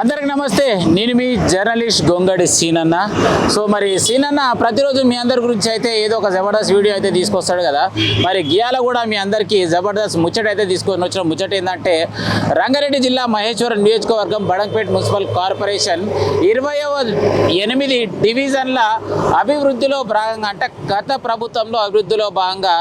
అందరికి నమస్తే. నేను మీ జర్నలిస్ట్ గొంగడి సీనన్న. సో మరి సీనన్న ప్రతిరోజు మీ అందరి గురించి అయితే ఏదో ఒక జబర్దస్త్ వీడియో అయితే తీసుకొస్తాడు కదా. మరి గియాల కూడా మీ అందరికీ జబర్దస్త్ ముచ్చట అయితే తీసుకొని వచ్చిన ముచ్చట ఏంటంటే రంగారెడ్డి జిల్లా మహేశ్వరం నియోజకవర్గం బడంపేట్ మున్సిపల్ కార్పొరేషన్ ఇరవయవ ఎనిమిది డివిజన్ల అభివృద్ధిలో భాగంగా అంటే గత ప్రభుత్వంలో అభివృద్ధిలో భాగంగా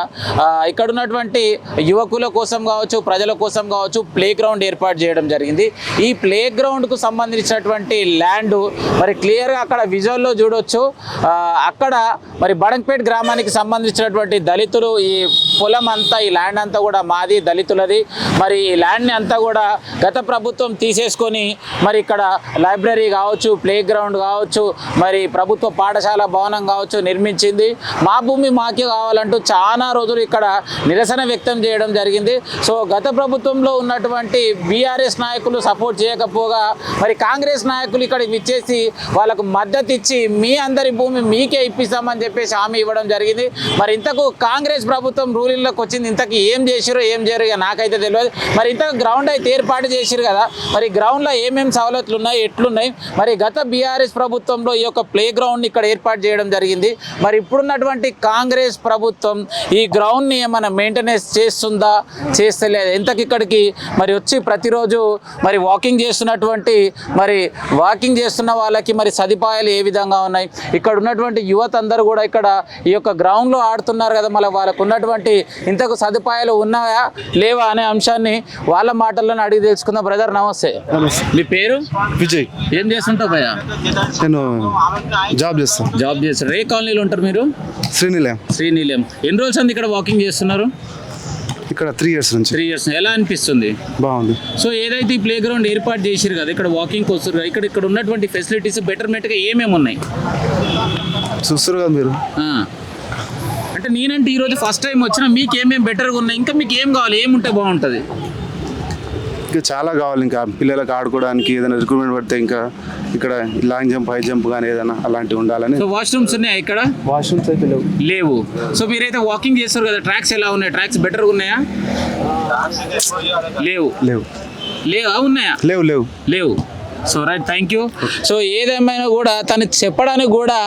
ఇక్కడ ఉన్నటువంటి యువకుల కోసం కావచ్చు ప్రజల కోసం కావచ్చు ప్లే గ్రౌండ్ ఏర్పాటు చేయడం జరిగింది. ఈ ప్లే గ్రౌండ్కు సంబంధించినటువంటి ల్యాండ్. మరి క్లియర్గా అక్కడ విజువల్లో చూడొచ్చు. అక్కడ మరి బడంపేట్ గ్రామానికి సంబంధించినటువంటి దళితులు ఈ పొలం అంతా ఈ ల్యాండ్ అంతా కూడా మాది దళితులది. మరి ఈ ల్యాండ్ని అంతా కూడా గత ప్రభుత్వం తీసేసుకొని మరి ఇక్కడ లైబ్రరీ కావచ్చు ప్లే గ్రౌండ్ కావచ్చు మరి ప్రభుత్వ పాఠశాల భవనం కావచ్చు నిర్మించింది. మా భూమి మాకే కావాలంటూ చాలా రోజులు ఇక్కడ నిరసన వ్యక్తం చేయడం జరిగింది. సో గత ప్రభుత్వంలో ఉన్నటువంటి బీఆర్ఎస్ నాయకులు సపోర్ట్ చేయకపోగా మరి కాంగ్రెస్ నాయకులు ఇక్కడ విచ్చేసి వాళ్ళకు మద్దతు ఇచ్చి మీ అందరి భూమి మీకే ఇప్పిస్తామని చెప్పేసి హామీ ఇవ్వడం జరిగింది. మరి ఇంతకు కాంగ్రెస్ ప్రభుత్వం రూలింగ్లోకి వచ్చింది. ఇంతకు ఏం చేసిరో ఏం చేయరు నాకైతే తెలియదు. మరి ఇంతకు గ్రౌండ్ అయితే ఏర్పాటు చేసిరు కదా. మరి గ్రౌండ్లో ఏమేమి సవలతులు ఉన్నాయి ఎట్లున్నాయి? మరి గత బీఆర్ఎస్ ప్రభుత్వంలో ఈ యొక్క ప్లే గ్రౌండ్ ఇక్కడ ఏర్పాటు చేయడం జరిగింది. మరి ఇప్పుడున్నటువంటి కాంగ్రెస్ ప్రభుత్వం ఈ గ్రౌండ్ని ఏమైనా మెయింటెనెన్స్ చేస్తుందా చేస్తలేదు? ఎంతకి ఇక్కడికి మరి వచ్చి ప్రతిరోజు మరి వాకింగ్ చేస్తున్నటువంటి మరి వాకింగ్ చేస్తున్న వాళ్ళకి మరి సదుపాయాలు ఏ విధంగా ఉన్నాయి? ఇక్కడ ఉన్నటువంటి యువత అందరూ కూడా ఇక్కడ ఈ యొక్క గ్రౌండ్లో ఆడుతున్నారు కదా మళ్ళీ వాళ్ళకు ఉన్నటువంటి ఇంతకు సదుపాయాలు ఉన్నాయా లేవా అనే అంశాన్ని వాళ్ళ మాటల్లోనే అడిగి తెలుసుకుందాం. బ్రదర్ నమస్తే. మీ పేరు? విజయ్. ఏం చేస్తుంటావు భయ్యా? నేను జాబ్ చేస్తాను జాబ్ చేస్తారు ఏ కాలనీలో ఉంటారు మీరు? శ్రీనిలయం. శ్రీనీలయం. ఎన్ని రోజులు ఇక్కడ వాకింగ్ చేస్తున్నారు? ఇక్కడ త్రీ ఇయర్స్ నుంచి. త్రీ ఇయర్స్ ఎలా అనిపిస్తుంది? బాగుంది. సో ఏదైతే ఈ ప్లే గ్రౌండ్ ఏర్పాటు చేసిరు కదా ఇక్కడ వాకింగ్ కదా ఇక్కడ ఇక్కడ ఉన్నటువంటి ఫెసిలిటీస్ బెటర్మెంట్గా ఏమేమి ఉన్నాయి? చూస్తారు కదా మీరు. అంటే నేనంటే ఈరోజు ఫస్ట్ టైం వచ్చినా మీకు ఏమేమి బెటర్గా ఉన్నాయి? ఇంకా మీకు ఏం కావాలి? ఏముంటే బాగుంటుంది? ఇంకా చాలా కావాలి ఇంకా పిల్లలకు ఆడుకోవడానికి ఏదైనా రిక్రూట్మెంట్ పడితే ఇంకా ఇక్కడ లాంగ్ జంప్ హై జంప్ కానీ ఏదైనా అలాంటివి ఉండాలని. సో వాష్రూమ్స్ ఉన్నాయా ఇక్కడ? వాష్రూమ్స్ అయితే లేవు. లేవు. సో మీరైతే వాకింగ్ చేస్తారు కదా ట్రాక్స్ ఎలా ఉన్నాయి? ట్రాక్స్ బెటర్గా ఉన్నాయా? లేవు లేవు. లేవా? ఉన్నాయా? లేవు లేవు. లేవు. So right thank you so ఏదేమైనా కూడా తను చెప్పడానికి కూడా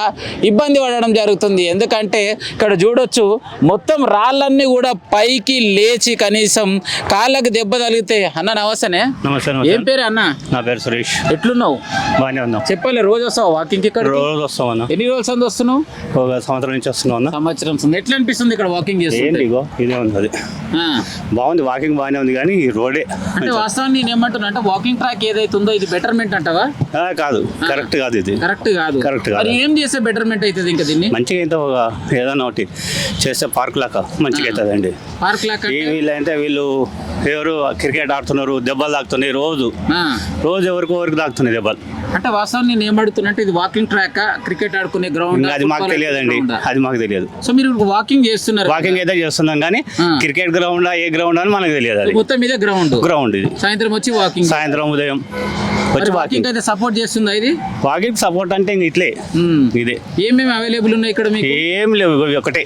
ఇబ్బంది పడడం జరుగుతుంది. ఎందుకంటే ఇక్కడ చూడొచ్చు మొత్తం రాళ్ళన్నీ కూడా పైకి లేచి కనీసం కాళ్ళకి దెబ్బ తగిలితే అన్న నమస్తేనే. నమస్తే ఏం పేరు అన్న? నా పేరు సురేష్. ఎట్లున్నావు? బాగానే ఉన్నాం. చెప్పాలి రోజు వస్తావు? వాకింగ్ ఇక్కడ రోజు వస్తాం అన్న. ఎన్ని రోజులు సంది వస్తున్నావు? సంవత్సరం నుంచి వస్తున్నాం అన్న. సంవత్సరం ఎట్లా అనిపిస్తుంది ఇక్కడ వాకింగ్ ఇగో? ఇదే ఉంది. బాగుంది వాకింగ్ బాగానే ఉంది కానీ ఈ రోడే అంటే వాస్తవాన్ని నేను ఏమంటున్నా అంటే వాకింగ్ ట్రాక్ ఏదైతే ఉందో ఇది బెటర్మెంట్ అంటావా? ఆ, కాదు. కరెక్ట్ కాదు ఇది. కరెక్ట్ కాదు. Correct కాదు. ఏం చేస్తే బెటర్మెంట్ అవుతుంది ఇంకా దీన్ని? మంచిగా అయితే ఒక ఏదైనా ఒకటి చేస్తే పార్క్ లాగా మంచిగా అవుతుంది అండి పార్క్ లాక్ వీళ్ళంటే వీళ్ళు ఎవరు క్రికెట్ ఆడుతున్నారు దెబ్బలు తాకుతున్నాయి రోజు. రోజు ఎవరికి ఎవరికి తాకుతున్నాయి దెబ్బలు. అంటే వాస్తవం నేను ఏం అడుగుతున్నా అంటే ఇది వాకింగ్ ట్రాక్ క్రికెట్ ఆడుకునే గ్రౌండ్ అది మాకు తెలియదండి. అది మాకు తెలియదు. సో మీరు వాకింగ్ చేస్తున్నారు వాకింగ్ అయితే చేస్తున్నాం కానీ. క్రికెట్ గ్రౌండ్ ఏ గ్రౌండ్ అని మనకు తెలియదు మొత్తం మీద గ్రౌండ్ గ్రౌండ్ ఇది. సాయంత్రం వచ్చి వాకింగ్ సాయంత్రం ఉదయం. వచ్చి వాకింగ్ అయితే సపోర్ట్ చేస్తుందా ఇది? వాకింగ్ సపోర్ట్ అంటే ఇంక ఇట్లే. ఇదే. ఏమేమి అవైలబుల్ ఉన్నాయి ఇక్కడ మీకు? ఏం లేవు ఒకటే.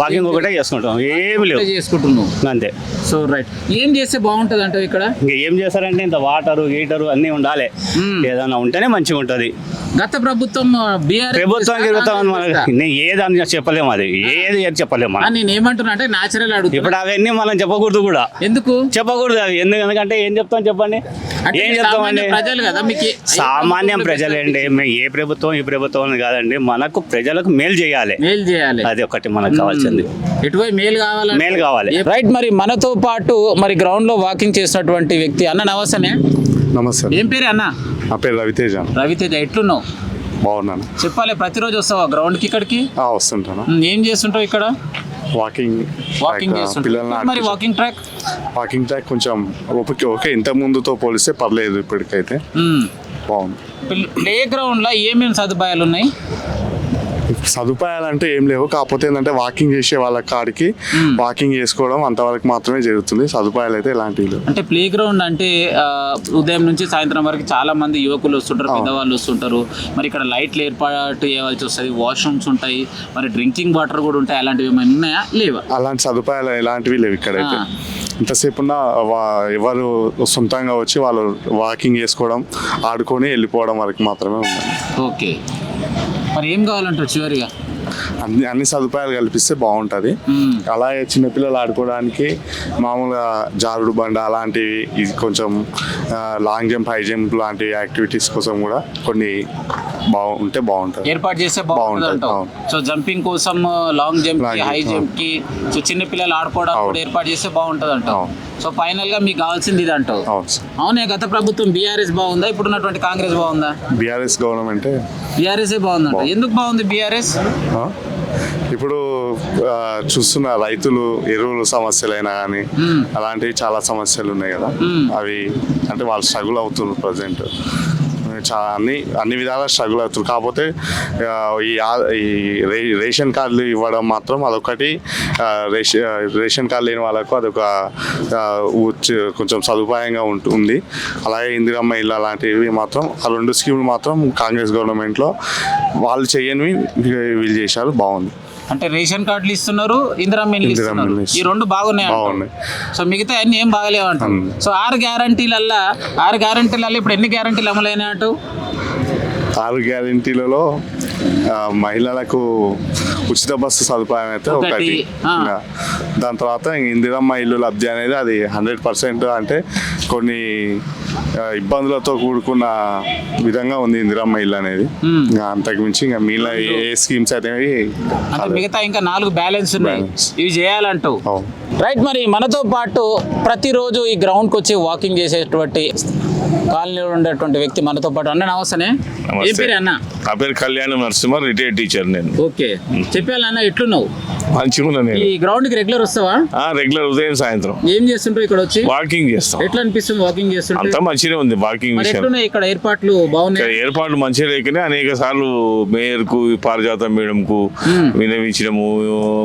వాకింగ్ ఒకటే చేసుకుంటాం. ఏం లేవు. ఇట్లా చేసుకుంటున్నావు. అంతే. సో రైట్ ఏం చేస్తే బాగుంటుంది అంటే ఇక్కడ? ఇంకా ఏం చేస్తారంటే ఇంత వాటరు గీటరు అన్నీ ఉండాలి. ఏదైనా ఉంటేనే మంచిగా ఉంటుంది. గత ప్రభుత్వం ప్రభుత్వం తిరుగుతాం నేను ఏది అని చెప్పలేము అది. ఏది అని చెప్పలేము నేను ఏమంటున్నా అంటే న్యాచురల్ అడుగుతున్నా. ఇప్పుడు అవన్నీ మనం చెప్పకూడదు కూడా. ఎందుకు? చెప్పకూడదు అది. ఎందుకు? ఎందుకంటే ఏం చెప్తాం చెప్పండి? ఏం చెప్తామండి సామాన్య ప్రజలు కదా మీకు సామాన్యం ప్రజలండి మేము ఏ ప్రభుత్వం ఈ ప్రభుత్వం అని కాదండి. మనకు ప్రజలకు మేలు చేయాలి. మేలు చేయాలి. అది ఒకటి మనకు కావాల్సింది. ఎటువై మేలు కావాలంటే మేలు కావాలి. రైట్ మరి మనతో పాటు మరి గ్రౌండ్లో వాకింగ్ చేసినటువంటి వ్యక్తి అన్న నమస్తేనే నమస్తే ఏం పేరు అన్న? నా పేరు రవితేజ రవితేజ ఎట్లున్నావు? బాగున్నాను. చెప్పాలి ప్రతిరోజు వస్తావా గ్రౌండ్కి ఇక్కడికి? ఆ, వస్తుంటాను. ఏం చేస్తుంటావు ఇక్కడ? వాకింగ్ వాకింగ్ చేస్తుంటావు పిల్లల్ని మరి వాకింగ్ ట్రాక్ వాకింగ్ ట్రాక్ కొంచెం ఓకే ఓకే ఇంత ముందుతో పోలిస్తే పర్లేదు ఇప్పటికైతే. బాగుంది. ప్లే గ్రౌండ్లో ఏమేమి సదుపాయాలు ఉన్నాయి? సదుపాయాలు అంటే ఏం లేవు. కాకపోతే ఏంటంటే వాకింగ్ చేసే వాళ్ళ కాడికి వాకింగ్ చేసుకోవడం అంతవరకు మాత్రమే జరుగుతుంది. సదుపాయాలు అయితే ఎలాంటివి లేవు. అంటే ప్లే గ్రౌండ్ అంటే ఉదయం నుంచి సాయంత్రం వరకు చాలా మంది యువకులు వస్తుంటారు పెద్దవాళ్ళు వస్తుంటారు. మరి ఇక్కడ లైట్లు ఏర్పాటు చేయవలసి వస్తుంది వాష్రూమ్స్ ఉంటాయి మరి డ్రింకింగ్ వాటర్ కూడా ఉంటాయి అలాంటివి ఏమైనా ఉన్నాయా? లేవా? అలాంటి సదుపాయాలు ఎలాంటివి లేవు ఇక్కడైతే. ఆ. ఎంతసేపు ఉన్నా వా- ఎవరు సొంతంగా వచ్చి వాళ్ళు వాకింగ్ చేసుకోవడం ఆడుకొని వెళ్ళిపోవడం వరకు మాత్రమే ఉంది ఓకే. మరి ఏం కావాలంటారు చివరిగా? అన్ని అన్ని సదుపాయాలు కల్పిస్తే బాగుంటుంది. అలాగే చిన్నపిల్లలు ఆడుకోవడానికి మామూలుగా జారుడు బండ అలాంటివి ఇది కొంచెం లాంగ్ జంప్ హై జంప్ లాంటి యాక్టివిటీస్ కోసం కూడా కొన్ని బాగుంటే బాగుంటుంది. ఏర్పాటు చేస్తే బాగుంటుంది. సో జంపింగ్ కోసం లాంగ్ జంప్ హై జంప్కి సో చిన్న పిల్లలు ఆడుకోవడానికి ఏర్పాటు చేస్తే బాగుంటుంది అవును. సో ఫైనల్గా మీకు కావాల్సింది ఇది అంటావు. అవును గత ప్రభుత్వం బీఆర్ఎస్ బాగుందా? ఇప్పుడున్నటువంటి కాంగ్రెస్ బాగుందా? బీఆర్ఎస్ గవర్నమెంటే బీఆర్ఎస్ బాగుందంట? బాగుంది. ఎందుకు బాగుంది బీఆర్ఎస్? ఇప్పుడు చూస్తున్న రైతులు ఎరువులు సమస్యలైనా కానీ. అలాంటివి చాలా సమస్యలు ఉన్నాయి కదా. అవి అంటే వాళ్ళు స్ట్రగుల్ అవుతున్నారు ప్రజెంట్. చాలా అన్ని అన్ని విధాలా స్ట్రగుల్ అవుతుంది. కాకపోతే ఈ ఈ రే- రేషన్ కార్డులు ఇవ్వడం మాత్రం అదొకటి రేషన్ రేషన్ కార్డు లేని వాళ్ళకు అదొక కొంచెం సదుపాయంగా ఉంటుంది అలాగే ఇందిరమ్మ ఇల్లు అలాంటివి మాత్రం ఆ రెండు స్కీములు మాత్రం కాంగ్రెస్ గవర్నమెంట్లో వాళ్ళు చేయనివి వీళ్ళు చేశారు. బాగుంది. అంటే రేషన్ కార్డులు ఇస్తున్నారు ఇల్లు ఇందిరమ్మ ఇస్తున్నారు ఈ. రెండు బాగున్నాయి. సో మిగతా అన్ని ఏం బాగలేవు అంటారు. సో ఆరు గ్యారంటీలల్లా ఆరు గ్యారంటీలల్లో ఇప్పుడు ఎన్ని గ్యారంటీలు అమలైనాయి అంటూ ఆరు గ్యారంటీలలో మహిళలకు ఉచిత బస్సు సదుపాయం అయితే ఒకటి, దాని తర్వాత ఇందిరమ్మ ఇల్లు లబ్ధి అనేది అది హండ్రెడ్ పర్సెంట్ అంటే కొన్ని ఇబ్బందులతో కూడుకున్న విధంగా ఉంది ఇందిరమ్మ ఇల్లు అనేది. అంతకు మించి ఇంకా మిగిలిన ఏ స్కీమ్స్ అయితే మిగతా ఇంకా నాలుగు బ్యాలెన్స్ ఉన్నాయి. ఇవి చేయాలంటావు అవును. రైట్ మరి మనతో పాటు ప్రతిరోజు ఈ గ్రౌండ్కి వచ్చి వాకింగ్ చేసేటువంటి కాలనీలో ఉండేటువంటి వ్యక్తి మనతో పాటు. అన్న ఏం నమస్తే. పేరు అన్న? నా పేరు కళ్యాణ్ నరసింహ రిటైర్డ్ టీచర్ నేను. ఓకే. చెప్పాలి అన్న ఎట్లున్నావు? మంచిగా ఈ నేను. గ్రౌండ్కి రెగ్యులర్ వస్తావా? రెగ్యులర్ ఉదయం సాయంత్రం. ఏం చేస్తుంటావు ఇక్కడ వచ్చి? వాకింగ్ చేస్తాం. ఎట్లా అనిపిస్తుంది వాకింగ్ చేస్తుంటే? అంతా మంచిగా ఉంది వాకింగ్ విషయం. ఇక్కడ ఏర్పాట్లు? బాగున్నాయి? ఏర్పాట్లు మంచిగా లేకనే అనేక సార్లు మేయర్కు పారిజాత మేడం కు వినవించడము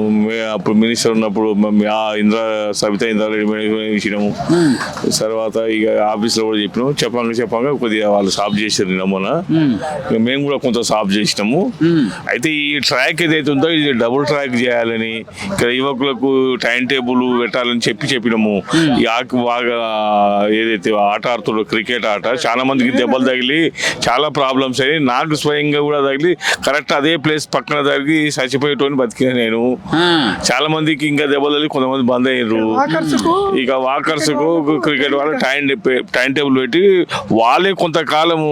మే- అప్పుడు మినిస్టర్ ఉన్నప్పుడు ఇంద్ర సవిత ఇంద్రారెడ్డి మేడం వినవించడము తర్వాత ఇక ఆఫీస్లో కూడా చెప్పినాము చెప్పంగా చెప్పంగా కొద్దిగా వాళ్ళు సాఫ్ చేసారు ఇక మేము కూడా కొంత సాఫ్ చేసినాము. అయితే ఈ ట్రాక్ ఏదైతే ఉందో ఇది డబుల్ ట్రాక్ చేయాలని ఇక్కడ యువకులకు టైం టేబుల్ పెట్టాలని చెప్పి చెప్పినాము. ఈ ఆకు బాగా ఏదైతే ఆట ఆడుతుండో క్రికెట్ ఆట చాలా మందికి దెబ్బలు తగిలి చాలా ప్రాబ్లమ్స్ అయ్యి నాకు స్వయంగా కూడా తగిలి కరెక్ట్ అదే ప్లేస్ పక్కన తగిలి చచ్చిపోయేటోని బతికిన నేను. ఆ. చాలా మందికి ఇంకా దెబ్బలు తగిలి కొంతమంది బంద్ అయ్యారు ఇక వాకర్స్కు క్రికెట్ వాళ్ళ టైం టైం టేబుల్ పెట్టి వాళ్ళే కొంతకాలము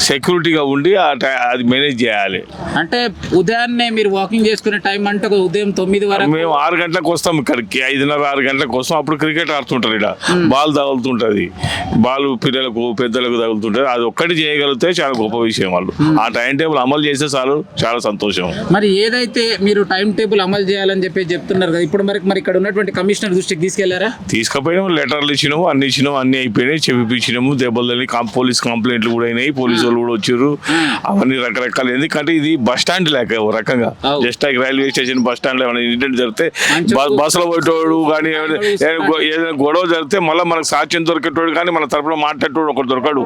సెక్యూరిటీగా ఉండి ఆ టై- అది మేనేజ్ చేయాలి. అంటే ఉదయాన్నే మీరు వాకింగ్ చేసుకునే టైం అంటే ఉదయం తొమ్మిది వరకు మేము ఆరు గంటలకు వస్తాం ఇక్కడికి ఐదున్నర ఆరు గంటలకు వస్తాం. అప్పుడు క్రికెట్ ఆడుతుంటారు ఇక్కడ. బాల్ తగులుతుంటది. బాల్ పిల్లలకు పెద్దలకు తగులుతుంటది. అది ఒక్కటి చేయగలిగితే చాలా గొప్ప విషయం వాళ్ళు. ఆ టైం టేబుల్ అమలు చేస్తే చాలు చాలా సంతోషం. మరి ఏదైతే మీరు టైం టేబుల్ అమలు చేయాలని చెప్పి చెప్తున్నారు కదా ఇప్పుడు మరి మరి ఇక్కడ ఉన్నటువంటి కమిషనర్ దృష్టికి తీసుకెళ్ళారా? తీసుకుపోయినాము లెటర్లు ఇచ్చినాము అన్ని ఇచ్చినాము అన్ని అయిపోయినాయి చెప్పిపించినాము దెబ్బలు కాం- పోలీస్ కంప్లైంట్లు కూడా అయినాయి పోలీసు వాళ్ళు కూడా వచ్చారు. అవన్నీ రకరకాలు. ఎందుకంటే ఇది బస్ స్టాండ్ లేక ఓ రకంగా. Just like railway station bus స్టాండ్లో ఏమైనా ఇన్సిడెంట్ జరిగితే బస్సులో పోయేటోడు కానీ ఏదైనా గొడవ జరిగితే మళ్ళీ మనకు సాక్ష్యం దొరికేటోడు కానీ మన తరపున మాట్లాడేటోడు ఒకటి దొరకడు.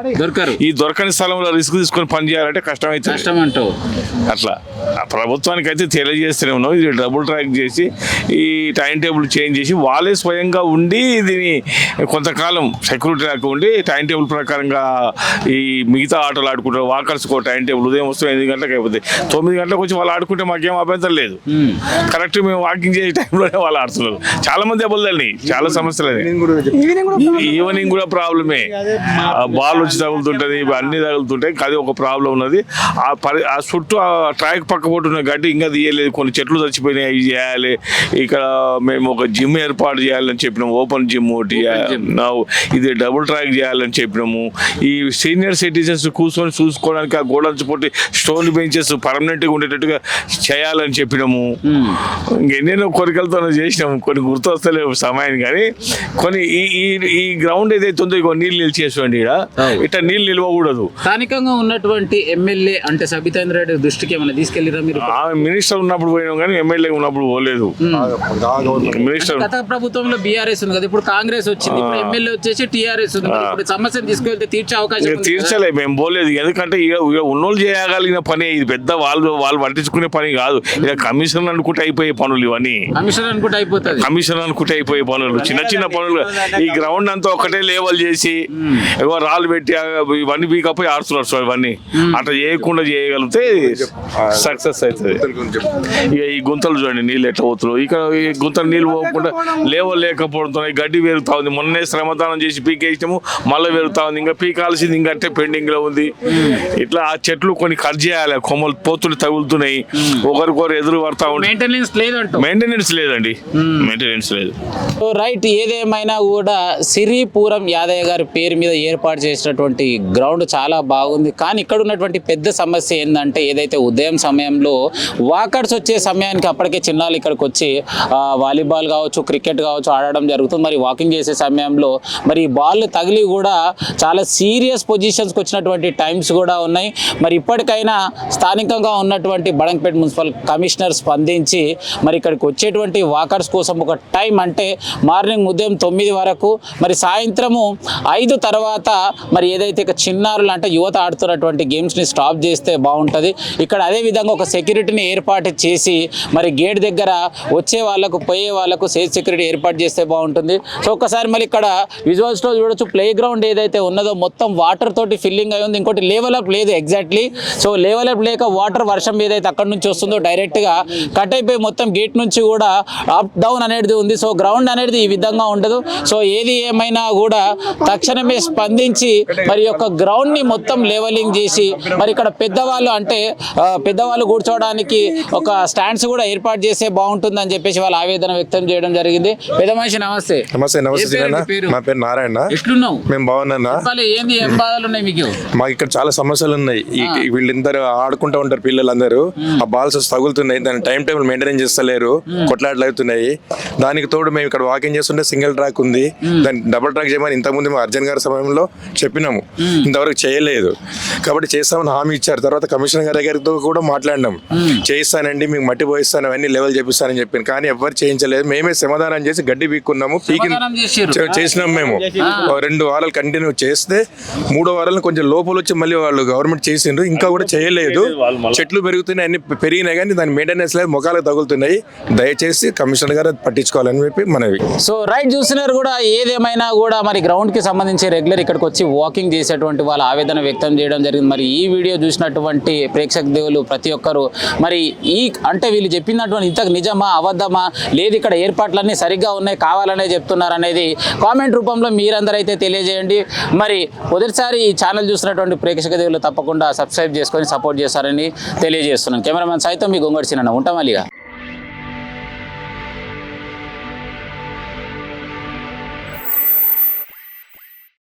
ఈ దొరకని స్థలంలో రిస్క్ తీసుకొని పని చేయాలంటే కష్టం అవుతుంది అట్లా. ప్రభుత్వానికి అయితే తెలియజేస్తూనే ఉన్నాం ఇది డబుల్ ట్రాక్ చేసి ఈ టైం టేబుల్ చేంజ్ చేసి వాళ్ళే స్వయంగా ఉండి దీని కొంతకాలం సెక్యూరిటీ ట్రాక్ ఉండి టైం టేబుల్ ప్రకారంగా ఈ మిగతా ఆటలు ఆడుకుంటారు. వాకర్స్ ఒక టైం టేబుల్ ఉదయం వస్తే ఎనిమిది గంటలకు అయిపోతే తొమ్మిది గంటలకు వచ్చి వాళ్ళు ఆడుకుంటే మాకేం అభ్యంతరం లేదు. కరెక్ట్ మేము వాకింగ్ చేసే టైంలోనే వాళ్ళు ఆడుతున్నారు. చాలా మంది దెబ్బలు చాలా సమస్యలు ఈవినింగ్ కూడా ప్రాబ్లమే. బాల్ వచ్చి తగులుతుంటది ఇవి అన్ని తగులుతుంటాయి. అది ఒక ప్రాబ్లం ఉన్నది. ఆ పరి ఆ చుట్టూ ఆ ట్రాక్ పక్క పోటున్న గడ్డి ఇంకా తీయలేదు. కొన్ని చెట్లు చచ్చిపోయినాయి అవి చేయాలి. ఇక్కడ మేము ఒక జిమ్ ఏర్పాటు చేయాలని చెప్పినాము ఓపెన్ జిమ్ ఒకటి నా- ఇది డబుల్ ట్రాక్ చేయాలని చెప్పినాము ఈ సీనియర్ సిటిజన్స్ కూర్చొని చూసుకోవడానికి ఆ గోడలు పొట్టి స్టోన్ బెంచెస్ పర్మనెంట్గా ఉండేటట్టుగా చేయాలని చెప్పినాము. ఇంకెన్నెన్నో కోరికలతో చేసినాము. కొన్ని గుర్తొస్తలేవు సమయం కానీ కొన్ని ఈ ఈ గ్రౌండ్ ఏదైతే ఉందో ఇగో నీళ్ళు నిలిచేసుకోండి ఇక్కడ. ఇట్లా నీళ్ళు నిలవకూడదు. స్థానికంగా ఉన్నటువంటి ఎమ్మెల్యే అంటే సబితేంద్ర రెడ్డి దృష్టికి ఏమైనా తీసుకెళ్ళిరా మీరు? ఆమె మినిస్టర్ ఉన్నప్పుడు పోయినాం కానీ ఎమ్మెల్యే ఉన్నప్పుడు పోలేదు. మినిస్టర్ గత ప్రభుత్వంలో బీఆర్ఎస్ ఉంది కదా ఇప్పుడు కాంగ్రెస్ వచ్చింది. ఇప్పుడు ఎమ్మెల్యే వచ్చేసి టీఆర్ఎస్ ఉంది ఇప్పుడు సమస్యను తీసుకెళ్తే తీర్చే అవకాశం ఇక? తీర్చలే మేము పోలేదు. ఎందుకంటే ఇక ఇక ఉన్నోళ్ళు చేయగలిగిన పని ఇది పెద్ద వాళ్ళు వాళ్ళు పట్టించుకునే పని కాదు. ఇక కమిషన్ అనుకుంటే అయిపోయే పనులు ఇవన్నీ. కమిషన్ అనుకుంటే అయిపోతుంది. కమిషన్ అనుకుంటే అయిపోయే పనులు. చిన్న చిన్న పనులు. ఈ గ్రౌండ్ అంతా ఒకటే లేవల్ చేసి ఏవో రాళ్ళు పెట్టి ఇవన్నీ బీకపోయి ఆడుతున్నారు సో ఇవన్నీ. అట్లా చేయకుండా చేయగలిగితే సక్సెస్ అవుతుంది. ఇక ఈ గుంతలు చూడండి నీళ్ళు ఎట్లా పోతున్నావు ఇక్కడ ఈ గుంతలు నీళ్ళు పోకుండా లేవల్ లేకపోవడంతో ఈ గడ్డి పెరుగుతా ఉంది. మొన్నే శ్రమదానం చేసి పీకేసినాము మళ్ళీ పెరుగుతా ఉంది. ఇంకా పీకాల్సింది ఇంకా అంటే పెండింగ్లో ఉంది. ఇట్లా ఆ చెట్లు కొన్ని కట్ చేయాలి. కొమ్మలు పోతులు తగులుతున్నాయి. ఒకరికొకరు ఎదురు పడతా ఉంటాయి మెయింటెనెన్స్ లేదంటూ మెయింటెనెన్స్ లేదండి. మెయింటెనెన్స్ లేదు. So right. ఏదేమైనా కూడా సిరిపురం యాదయ్య గారి పేరు మీద ఏర్పాటు చేసినటువంటి గ్రౌండ్ చాలా బాగుంది. కానీ ఇక్కడ ఉన్నటువంటి పెద్ద సమస్య ఏంటంటే ఏదైతే ఉదయం సమయంలో వాకర్స్ వచ్చే సమయానికి అప్పటికే చిన్నాళ్ళు ఇక్కడికి వచ్చి ఆ, వాలీబాల్ కావచ్చు క్రికెట్ కావచ్చు ఆడడం జరుగుతుంది. మరి వాకింగ్ చేసే సమయంలో మరి బాల్ తగిలి కూడా చాలా సీరియస్ పొజిషన్స్కి వచ్చినటువంటి టైమ్స్ కూడా ఉన్నాయి. మరి ఇప్పటికైనా స్థానికంగా ఉన్నటువంటి బడంగపేట మున్సిపల్ కమిషనర్ స్పందించి మరి ఇక్కడికి వచ్చేటువంటి వాకర్స్ కోసం ఒక టైం అంటే మార్నింగ్ ఉదయం తొమ్మిది వరకు మరి సాయంత్రము ఐదు తర్వాత మరి ఏదైతే ఇక చిన్నారులు అంటే యువత ఆడుతున్నటువంటి గేమ్స్ని స్టాప్ చేస్తే బాగుంటుంది. ఇక్కడ అదే విధంగా ఒక సెక్యూరిటీని ఏర్పాటు చేసి మరి గేట్ దగ్గర వచ్చే వాళ్ళకు పోయే వాళ్ళకు సేఫ్ సెక్యూరిటీ ఏర్పాటు చేస్తే బాగుంటుంది. సో ఒకసారి మళ్ళీ ఇక్కడ విజువల్స్లో చూడొచ్చు. ప్లే గ్రౌండ్ ఏదైతే ఉన్నదో మొత్తం వాటర్ తోటి ఫిల్లింగ్ అయి ఉంది. ఇంకోటి లెవెల్ అప్ లేదు ఎగ్జాక్ట్లీ సో లెవెల్ అప్ లేక వాటర్ వర్షం ఏదైతే అక్కడ నుంచి వస్తుందో డైరెక్ట్గా కట్ అయిపోయి మొత్తం గేట్ నుంచి కూడా అప్ డౌన్ అనేది ఉంది. సో గ్రౌండ్ అనేది ఈ విధంగా ఉండదు. సో ఏది ఏమైనా కూడా తక్షణమే స్పందించి మరి యొక్క గ్రౌండ్ని మొత్తం లెవెలింగ్ చేసి మరి ఇక్కడ పెద్దవాళ్ళు అంటే పెద్దవాళ్ళు కూర్చోవడానికి ఒక స్టాండ్స్ కూడా ఏర్పాటు చేస్తే బాగుంటుందని చెప్పేసి వాళ్ళు ఆవేదన వ్యక్తం చేయడం జరిగింది. పెద్ద మనిషి నమస్తే. నమస్తే నమస్తే పేరు నీ నారాయణ ఎట్లున్నావు? మేము బాగున్నా ఏంది ఏం బాధలు ఉన్నాయి మీకు? మాకు ఇక్కడ చాలా సమస్యలు ఉన్నాయి. ఈ- ఈ వీళ్ళందరూ ఆడుకుంటూ ఉంటారు పిల్లలందరూ. ఆ బాల్స్ తగులుతున్నాయి. దాని టైం టేబుల్ మెయింటైన్ చేస్తలేరు. కొట్లాటలు అవుతున్నాయి. దానికి తోడు మేము ఇక్కడ వాకింగ్ చేస్తుంటే సింగిల్ ట్రాక్ ఉంది. దాన్ని డబుల్ ట్రాక్ చేయమని ఇంతకుముందు మా అర్జున్ గారి సమయంలో చెప్పినాము. ఇంతవరకు చేయలేదు. కాబట్టి చేస్తామని హామీ ఇచ్చారు. తర్వాత కమిషనర్ గారి గారితో కూడా మాట్లాడినాం. చేయిస్తానండి మీకు మట్టి పోయిస్తాను అవన్నీ లెవెల్ చేపిస్తానని చెప్పాను. కానీ ఎవరు చేయించలేదు. మేమే సమాధానం చేసి గడ్డి పీక్కున్నాము. పీకి సమాధానం చేసిర్రు. చే- చేసినాం మేము. ఓ రెండు వారాలు కంటిన్యూ చేస్తే మూడో వారాలు కొంచెం లోపల వచ్చి మళ్ళీ వాళ్ళు గవర్నమెంట్ చేసిండ్రు. ఇంకా కూడా చేయలేదు. చెట్లు పెరుగుతున్నాయి అన్ని పెరిగినాయి కానీ దాని మెయింటెనెన్స్ లేదు ముఖాలకు తగులుతున్నాయి. దయచేసి కమిషనర్ గారు అది పట్టించుకోవాలని చెప్పి మనవి. సో రైట్ చూస్తున్నారు కూడా ఏదేమైనా కూడా మరి గ్రౌండ్కి సంబంధించి రెగ్యులర్ ఇక్కడికి వచ్చి వాకింగ్ చేసేటువంటి వాళ్ళ ఆవేదన వ్యక్తం చేయడం జరిగింది. మరి ఈ వీడియో చూసినటువంటి ప్రేక్షక దేవులు ప్రతి ఒక్కరు మరి ఈ అంటే వీళ్ళు చెప్పినటువంటి ఇంతకు నిజమా అబద్ధమా లేదు ఇక్కడ ఏర్పాట్లన్నీ సరిగ్గా ఉన్నాయి కావాలనే చెప్తున్నారు అనేది కామెంట్ రూపంలో మీరందరూ అయితే తెలియజేయండి. మరి మొదటిసారి ఈ ఛానల్ చూసినటువంటి ప్రేక్షక దేవులు తప్పకుండా సబ్స్క్రైబ్ చేసుకొని సపోర్ట్ చేస్తారని తెలియజేస్తున్నాను. కెమెరామెన్ సైతం మీ గొంగడిచిన ఉంటాం మళ్ళీగా